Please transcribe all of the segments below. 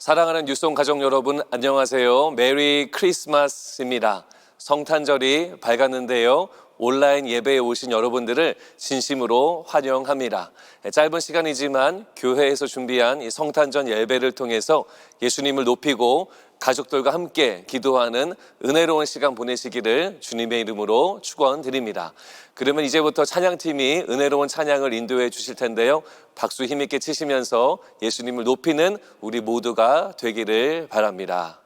사랑하는 뉴송 가족 여러분 안녕하세요. 메리 크리스마스입니다. 성탄절이 밝았는데요. 온라인 예배에 오신 여러분들을 진심으로 환영합니다. 짧은 시간이지만 교회에서 준비한 이 성탄전 예배를 통해서 예수님을 높이고 가족들과 함께 기도하는 은혜로운 시간 보내시기를 주님의 이름으로 축원드립니다. 그러면 이제부터 찬양팀이 은혜로운 찬양을 인도해 주실 텐데요. 박수 힘있게 치시면서 예수님을 높이는 우리 모두가 되기를 바랍니다.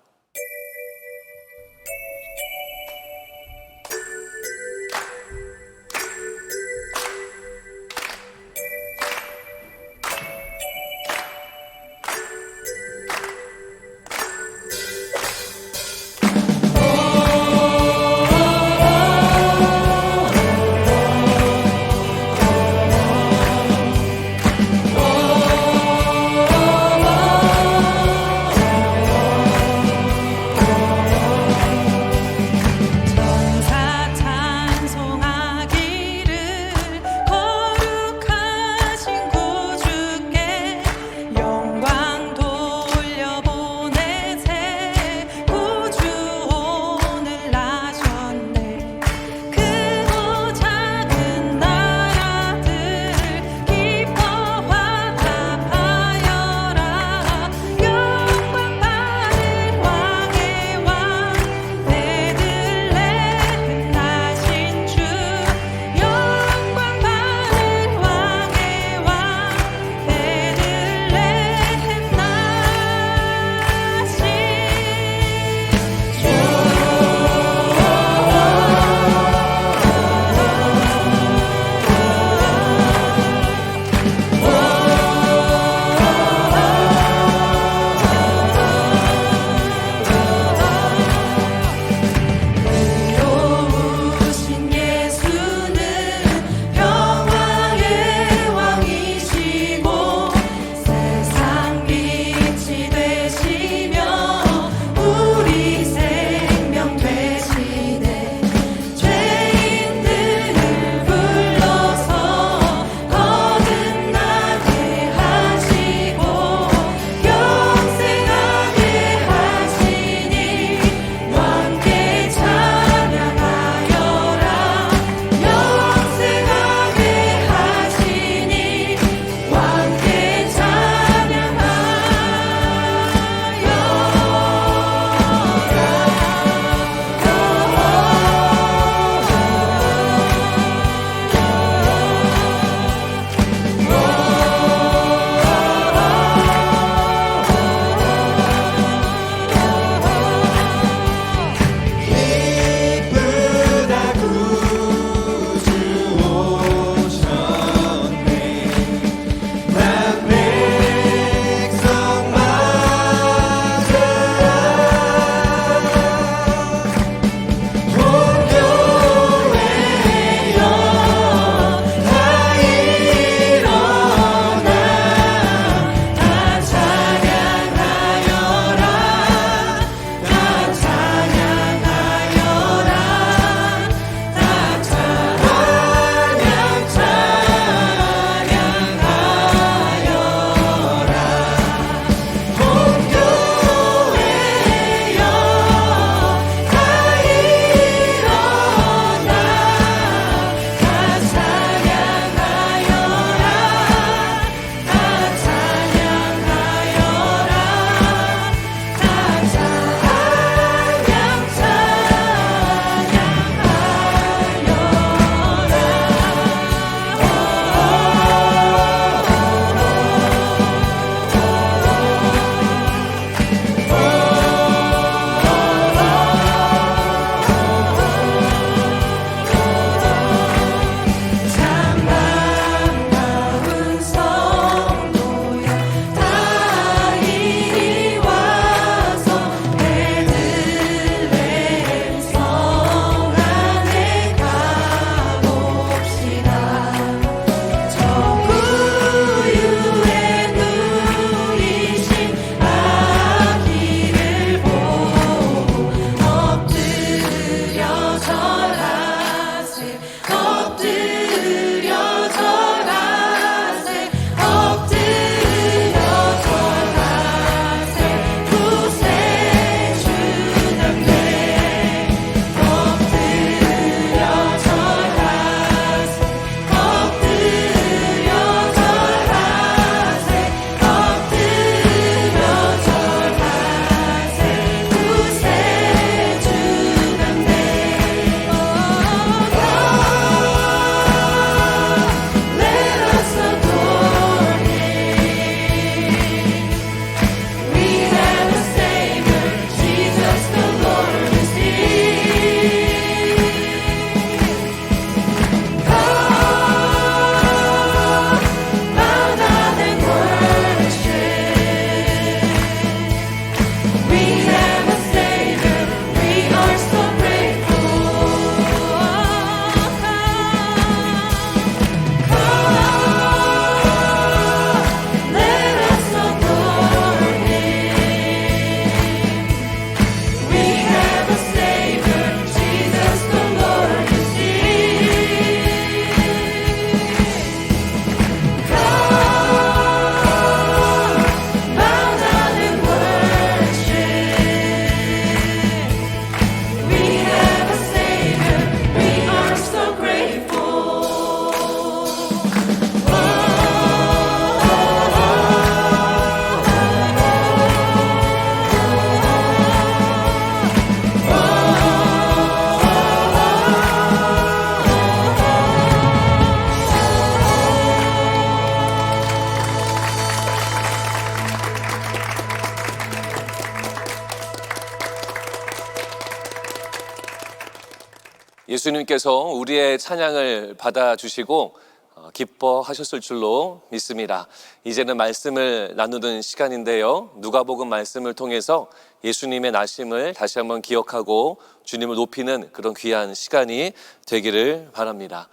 예수님께서 우리의 찬양을 받아주시고 어, 기뻐하셨을 줄로 믿습니다. 이제는 말씀을 나누는 시간인데요. 누가복음 말씀을 통해서 예수님의 나심을 다시 한번 기억하고 주님을 높이는 그런 귀한 시간이 되기를 바랍니다.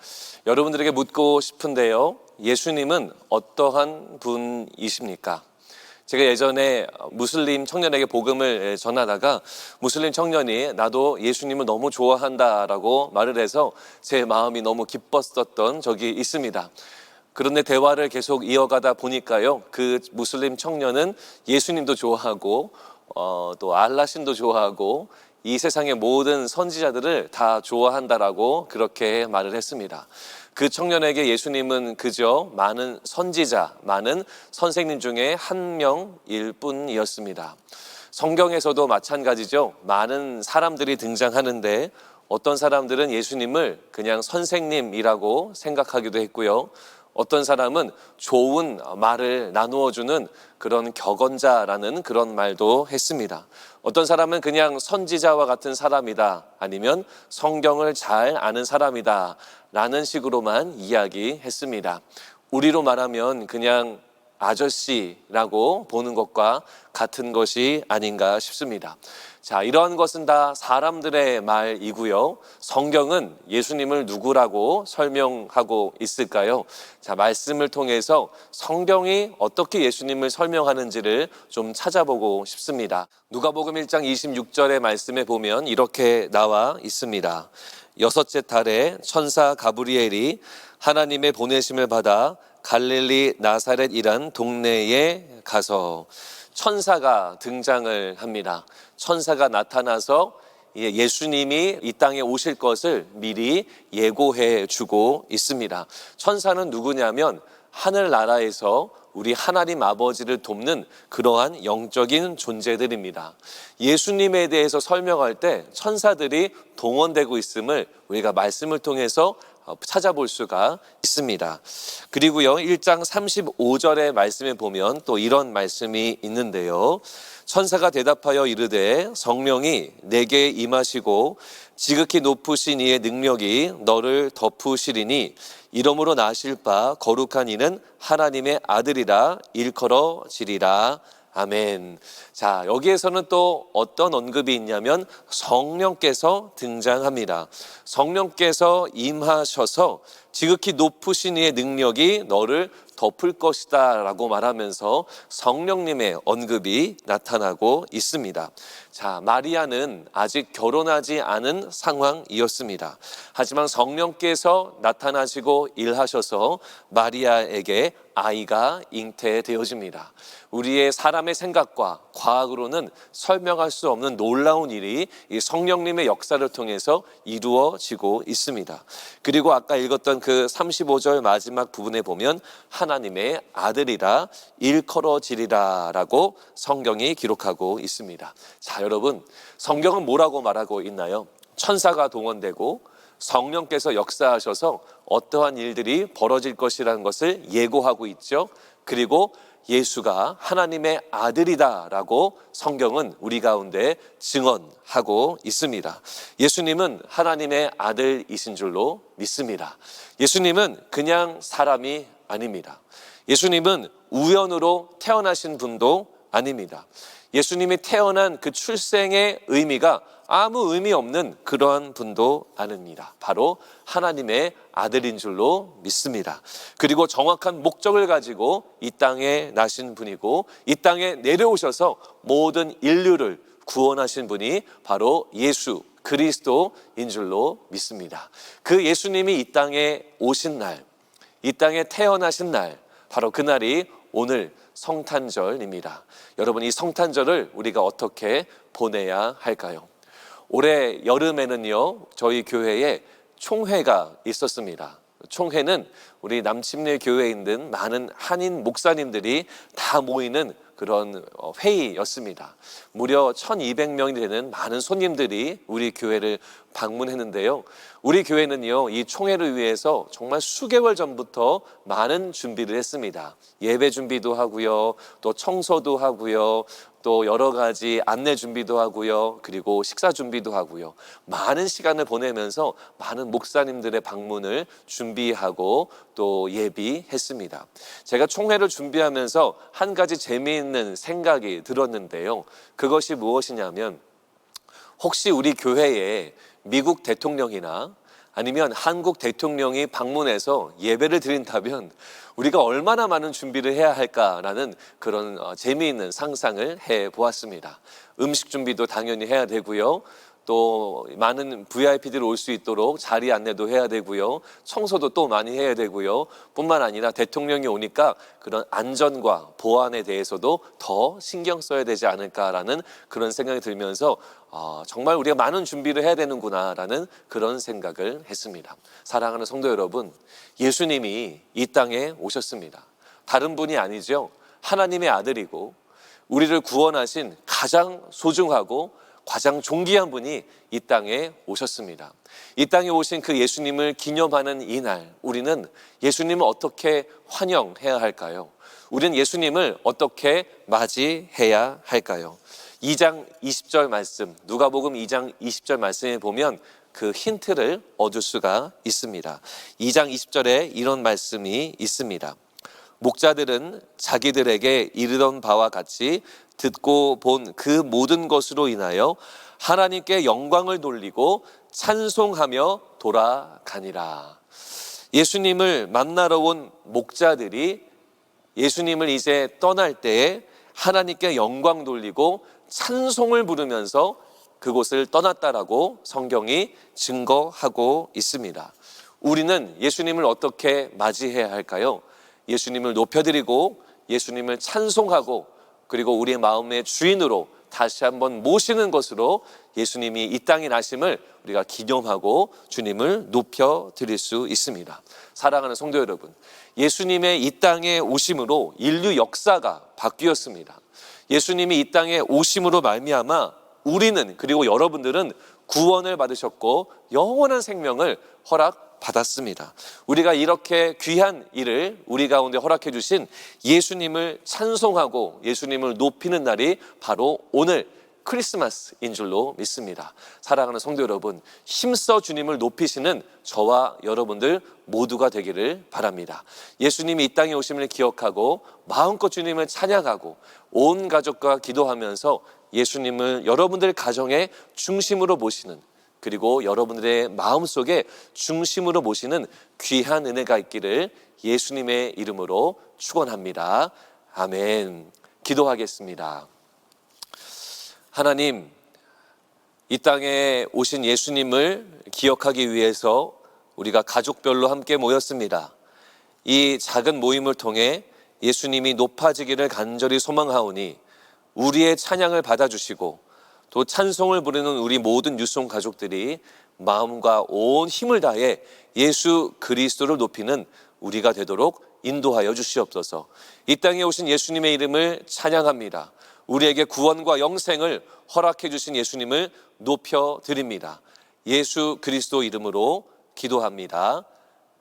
여러분들에게 묻고 싶은데요. 예수님은 어떠한 분이십니까? 제가 예전에 무슬림 청년에게 복음을 전하다가 무슬림 청년이 나도 예수님을 너무 좋아한다라고 말을 해서 제 마음이 너무 기뻤었던 적이 있습니다. 그런데 대화를 계속 이어가다 보니까요, 그 무슬림 청년은 예수님도 좋아하고, 어, 또 알라신도 좋아하고, 이 세상의 모든 선지자들을 다 좋아한다라고 그렇게 말을 했습니다. 그 청년에게 예수님은 그저 많은 선지자, 많은 선생님 중에 한 명일 뿐이었습니다. 성경에서도 마찬가지죠. 많은 사람들이 등장하는데 어떤 사람들은 예수님을 그냥 선생님이라고 생각하기도 했고요. 어떤 사람은 좋은 말을 나누어 주는 그런 격언자라는 그런 말도 했습니다. 어떤 사람은 그냥 선지자와 같은 사람이다. 아니면 성경을 잘 아는 사람이다. 라는 식으로만 이야기했습니다. 우리로 말하면 그냥 아저씨라고 보는 것과 같은 것이 아닌가 싶습니다. 자, 이러한 것은 다 사람들의 말이고요. 성경은 예수님을 누구라고 설명하고 있을까요? 자, 말씀을 통해서 성경이 어떻게 예수님을 설명하는지를 좀 찾아보고 싶습니다. 누가복음 1장 26절의 말씀에 보면 이렇게 나와 있습니다. 여섯째 달에 천사 가브리엘이 하나님의 보내심을 받아 갈릴리 나사렛이란 동네에 가서 천사가 등장을 합니다. 천사가 나타나서 예수님이 이 땅에 오실 것을 미리 예고해 주고 있습니다. 천사는 누구냐면 하늘나라에서 우리 하나님 아버지를 돕는 그러한 영적인 존재들입니다. 예수님에 대해서 설명할 때 천사들이 동원되고 있음을 우리가 말씀을 통해서 찾아볼 수가 있습니다. 그리고요, 1장 35절의 말씀에 보면 또 이런 말씀이 있는데요. 천사가 대답하여 이르되 성령이 내게 임하시고 지극히 높으신 이의 능력이 너를 덮으시리니 이름으로 나실 바 거룩한 이는 하나님의 아들이라 일컬어지리라. 아멘. 자, 여기에서는 또 어떤 언급이 있냐면 성령께서 등장합니다. 성령께서 임하셔서 지극히 높으신 이의 능력이 너를 덮을 것이다 라고 말하면서 성령님의 언급이 나타나고 있습니다. 자, 마리아는 아직 결혼하지 않은 상황이었습니다. 하지만 성령께서 나타나시고 일하셔서 마리아에게 아이가 잉태되어집니다. 우리의 사람의 생각과 과학으로는 설명할 수 없는 놀라운 일이 이 성령님의 역사를 통해서 이루어지고 있습니다. 그리고 아까 읽었던 그 35절 마지막 부분에 보면 하나님의 아들이라 일컬어지리라라고 성경이 기록하고 있습니다. 자, 여러분, 성경은 뭐라고 말하고 있나요? 천사가 동원되고 성령께서 역사하셔서 어떠한 일들이 벌어질 것이라는 것을 예고하고 있죠. 그리고 예수가 하나님의 아들이다라고 성경은 우리 가운데 증언하고 있습니다. 예수님은 하나님의 아들이신 줄로 믿습니다. 예수님은 그냥 사람이 아닙니다. 예수님은 우연으로 태어나신 분도 아닙니다. 예수님이 태어난 그 출생의 의미가 아무 의미 없는 그러한 분도 아닙니다. 바로 하나님의 아들인 줄로 믿습니다. 그리고 정확한 목적을 가지고 이 땅에 나신 분이고 이 땅에 내려오셔서 모든 인류를 구원하신 분이 바로 예수 그리스도인 줄로 믿습니다. 그 예수님이 이 땅에 오신 날, 이 땅에 태어나신 날, 바로 그날이 오늘 성탄절입니다. 여러분 이 성탄절을 우리가 어떻게 보내야 할까요? 올해 여름에는요 저희 교회에 총회가 있었습니다. 총회는 우리 남침내 교회에 있는 많은 한인 목사님들이 다 모이는 그런 어, 회의였습니다. 무려 1200명이 되는 많은 손님들이 우리 교회를 방문했는데요. 우리 교회는요, 이 총회를 위해서 정말 수개월 전부터 많은 준비를 했습니다. 예배 준비도 하고요, 또 청소도 하고요, 또 여러 가지 안내 준비도 하고요. 그리고 식사 준비도 하고요. 많은 시간을 보내면서 많은 목사님들의 방문을 준비하고 또 예비했습니다. 제가 총회를 준비하면서 한 가지 재미있는 생각이 들었는데요. 그것이 무엇이냐면 혹시 우리 교회에 미국 대통령이나 아니면 한국 대통령이 방문해서 예배를 드린다면 우리가 얼마나 많은 준비를 해야 할까라는 그런 어, 재미있는 상상을 해 보았습니다. 음식 준비도 당연히 해야 되고요. 또 많은 VIP들이 올 수 있도록 자리 안내도 해야 되고요. 청소도 또 많이 해야 되고요. 뿐만 아니라 대통령이 오니까 그런 안전과 보안에 대해서도 더 신경 써야 되지 않을까라는 그런 생각이 들면서 어, 정말 우리가 많은 준비를 해야 되는구나라는 그런 생각을 했습니다. 사랑하는 성도 여러분, 예수님이 이 땅에 오셨습니다. 다른 분이 아니죠. 하나님의 아들이고 우리를 구원하신 가장 소중하고 가장 존귀한 분이 이 땅에 오셨습니다. 이 땅에 오신 그 예수님을 기념하는 이 날, 우리는 예수님을 어떻게 환영해야 할까요? 우리는 예수님을 어떻게 맞이해야 할까요? 2장 20절 말씀, 누가복음 2장 20절 말씀에 보면 그 힌트를 얻을 수가 있습니다. 2장 20절에 이런 말씀이 있습니다. 목자들은 자기들에게 이르던 바와 같이 듣고 본 그 모든 것으로 인하여 하나님께 영광을 돌리고 찬송하며 돌아가니라. 예수님을 만나러 온 목자들이 예수님을 이제 떠날 때에 하나님께 영광 돌리고 찬송을 부르면서 그곳을 떠났다라고 성경이 증거하고 있습니다. 우리는 예수님을 어떻게 맞이해야 할까요? 예수님을 높여드리고 예수님을 찬송하고 그리고 우리의 마음의 주인으로 다시 한번 모시는 것으로 예수님이 이 땅에 나심을 우리가 기념하고 주님을 높여 드릴 수 있습니다. 사랑하는 성도 여러분, 예수님의 이 땅에 오심으로 인류 역사가 바뀌었습니다. 예수님이 이 땅에 오심으로 말미암아 우리는 그리고 여러분들은 구원을 받으셨고 영원한 생명을 허락 받았습니다. 우리가 이렇게 귀한 일을 우리 가운데 허락해 주신 예수님을 찬송하고 예수님을 높이는 날이 바로 오늘 크리스마스인 줄로 믿습니다. 사랑하는 성도 여러분, 힘써 주님을 높이시는 저와 여러분들 모두가 되기를 바랍니다. 예수님이 이 땅에 오심을 기억하고 마음껏 주님을 찬양하고 온 가족과 기도하면서 예수님을 여러분들 가정의 중심으로 모시는 그리고 여러분들의 마음 속에 중심으로 모시는 귀한 은혜가 있기를 예수님의 이름으로 축원합니다. 아멘. 기도하겠습니다. 하나님, 이 땅에 오신 예수님을 기억하기 위해서 우리가 가족별로 함께 모였습니다. 이 작은 모임을 통해 예수님이 높아지기를 간절히 소망하오니 우리의 찬양을 받아주시고 또 찬송을 부르는 우리 모든 유송 가족들이 마음과 온 힘을 다해 예수 그리스도를 높이는 우리가 되도록 인도하여 주시옵소서. 이 땅에 오신 예수님의 이름을 찬양합니다. 우리에게 구원과 영생을 허락해 주신 예수님을 높여 드립니다. 예수 그리스도 이름으로 기도합니다.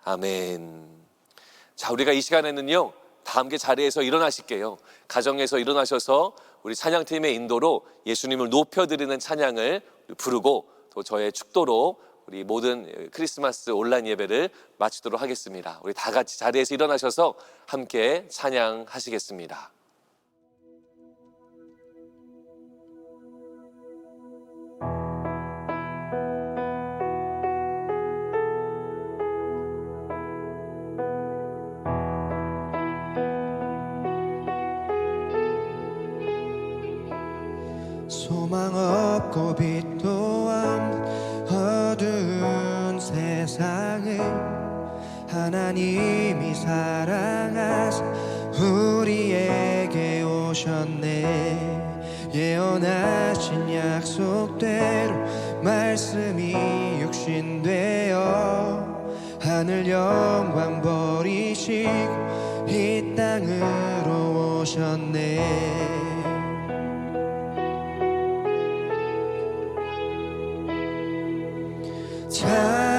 아멘. 자, 우리가 이 시간에는요, 다 함께 자리에서 일어나실게요. 가정에서 일어나셔서 우리 찬양팀의 인도로 예수님을 높여드리는 찬양을 부르고 또 저의 축도로 우리 모든 크리스마스 온라인 예배를 마치도록 하겠습니다. 우리 다 같이 자리에서 일어나셔서 함께 찬양하시겠습니다. 빛도 없는 어두운 세상을 하나님이 사랑하사 우리에게 오셨네. 예언하신 약속대로 말씀이 육신되어 하늘 영광 버리시고 이 땅으로 오셨네 찬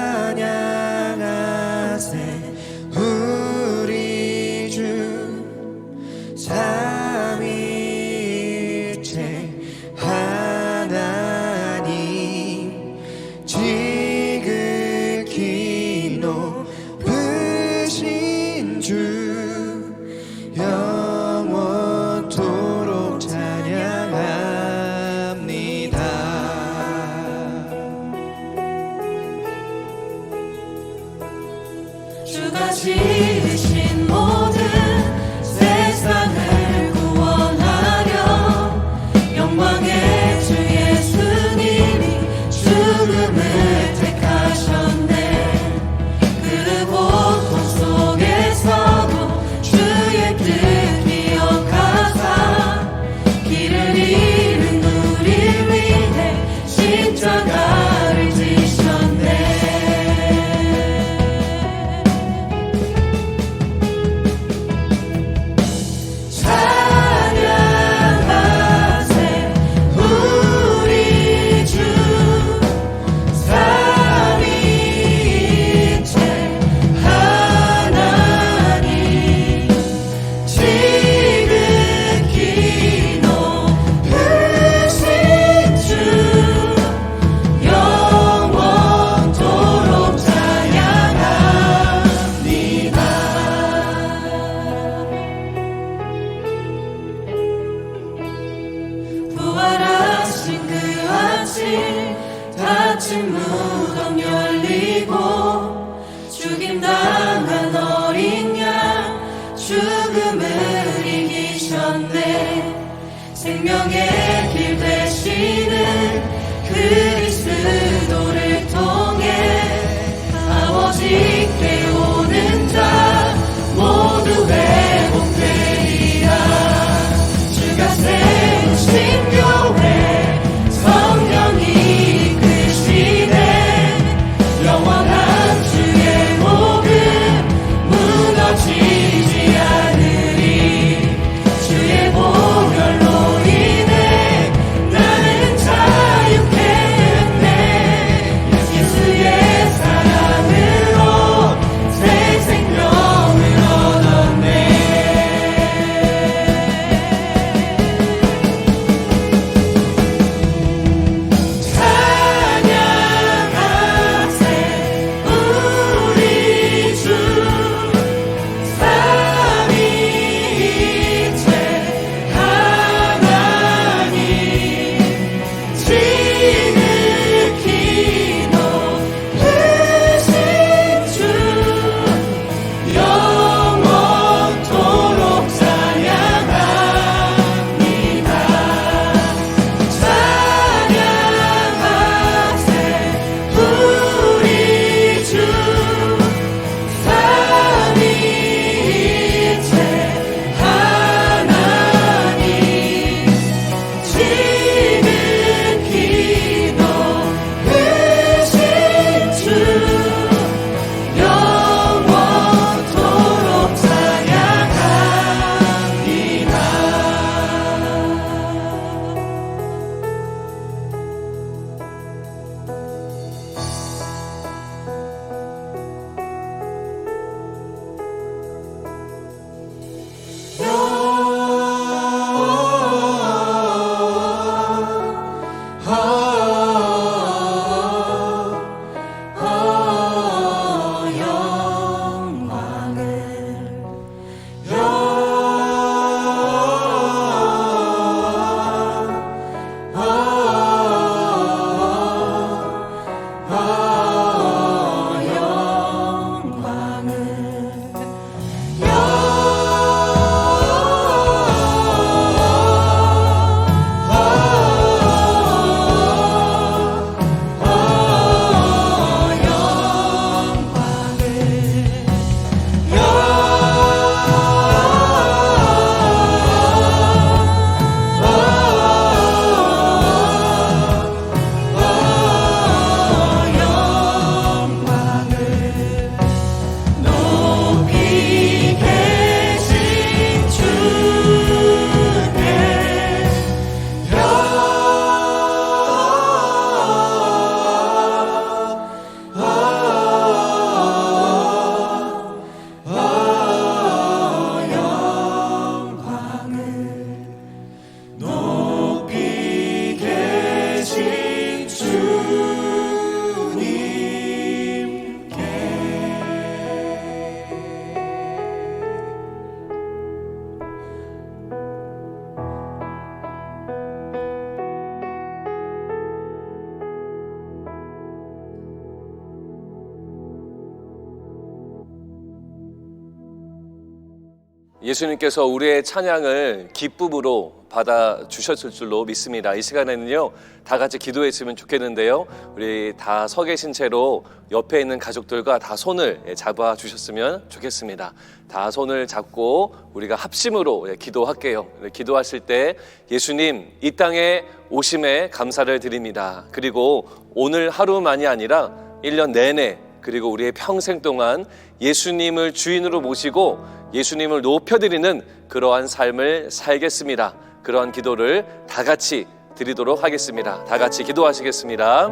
예수님께서 우리의 찬양을 기쁨으로 받아 주셨을 줄로 믿습니다. 이 시간에는요, 다 같이 기도했으면 좋겠는데요. 우리 다 서 계신 채로 옆에 있는 가족들과 다 손을 잡아 주셨으면 좋겠습니다. 다 손을 잡고 우리가 합심으로 기도할게요. 기도하실 때 예수님 이 땅에 오심에 감사를 드립니다. 그리고 오늘 하루만이 아니라 1년 내내 그리고 우리의 평생 동안 예수님을 주인으로 모시고 예수님을 높여드리는 그러한 삶을 살겠습니다. 그러한 기도를 다 같이 드리도록 하겠습니다. 다 같이 기도하시겠습니다.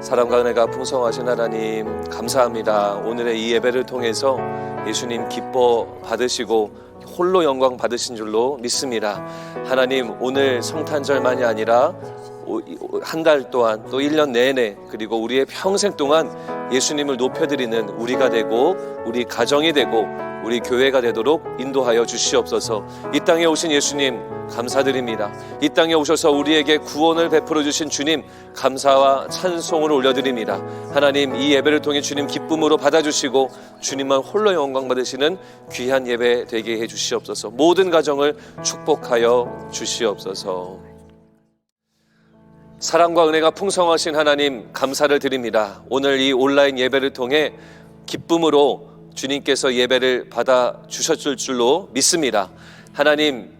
사랑과 은혜가 풍성하신 하나님 감사합니다. 오늘의 이 예배를 통해서 예수님 기뻐 받으시고 홀로 영광 받으신 줄로 믿습니다. 하나님 오늘 성탄절만이 아니라 한 달 동안 또 1년 내내 그리고 우리의 평생 동안 예수님을 높여드리는 우리가 되고 우리 가정이 되고 우리 교회가 되도록 인도하여 주시옵소서. 이 땅에 오신 예수님 감사드립니다. 이 땅에 오셔서 우리에게 구원을 베풀어 주신 주님 감사와 찬송을 올려드립니다. 하나님 이 예배를 통해 주님 기쁨으로 받아주시고 주님만 홀로 영광 받으시는 귀한 예배 되게 해 주시옵소서. 모든 가정을 축복하여 주시옵소서. 사랑과 은혜가 풍성하신 하나님 감사를 드립니다. 오늘 이 온라인 예배를 통해 기쁨으로 주님께서 예배를 받아 주셨을 줄로 믿습니다. 하나님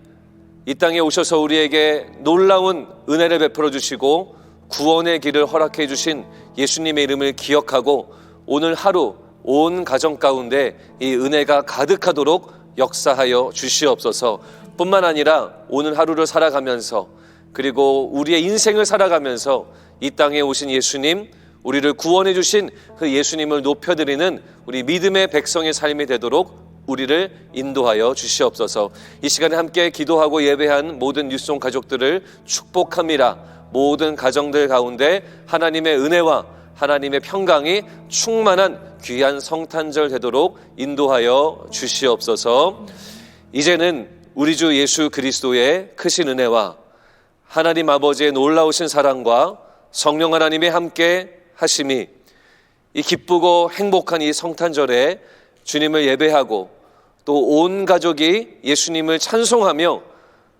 이 땅에 오셔서 우리에게 놀라운 은혜를 베풀어 주시고 구원의 길을 허락해 주신 예수님의 이름을 기억하고 오늘 하루 온 가정 가운데 이 은혜가 가득하도록 역사하여 주시옵소서. 뿐만 아니라 오늘 하루를 살아가면서 그리고 우리의 인생을 살아가면서 이 땅에 오신 예수님, 우리를 구원해 주신 그 예수님을 높여드리는 우리 믿음의 백성의 삶이 되도록 우리를 인도하여 주시옵소서. 이 시간에 함께 기도하고 예배한 모든 뉴송 가족들을 축복합니다. 모든 가정들 가운데 하나님의 은혜와 하나님의 평강이 충만한 귀한 성탄절 되도록 인도하여 주시옵소서. 이제는 우리 주 예수 그리스도의 크신 은혜와 하나님 아버지의 놀라우신 사랑과 성령 하나님의 함께 하심이 이 기쁘고 행복한 이 성탄절에 주님을 예배하고 또 온 가족이 예수님을 찬송하며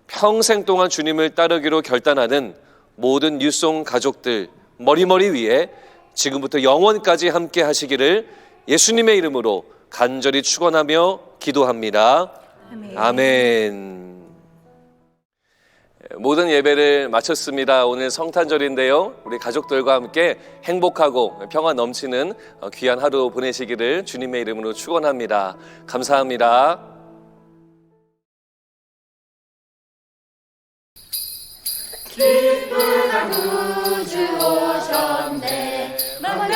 평생 동안 주님을 따르기로 결단하는 모든 뉴송 가족들 머리머리 위에 지금부터 영원까지 함께 하시기를 예수님의 이름으로 간절히 축원하며 기도합니다. 아멘. 모든 예배를 마쳤습니다. 오늘 성탄절인데요. 우리 가족들과 함께 행복하고 평화 넘치는 귀한 하루 보내시기를 주님의 이름으로 축원합니다. 감사합니다. 기쁘다 구주 오셨네 만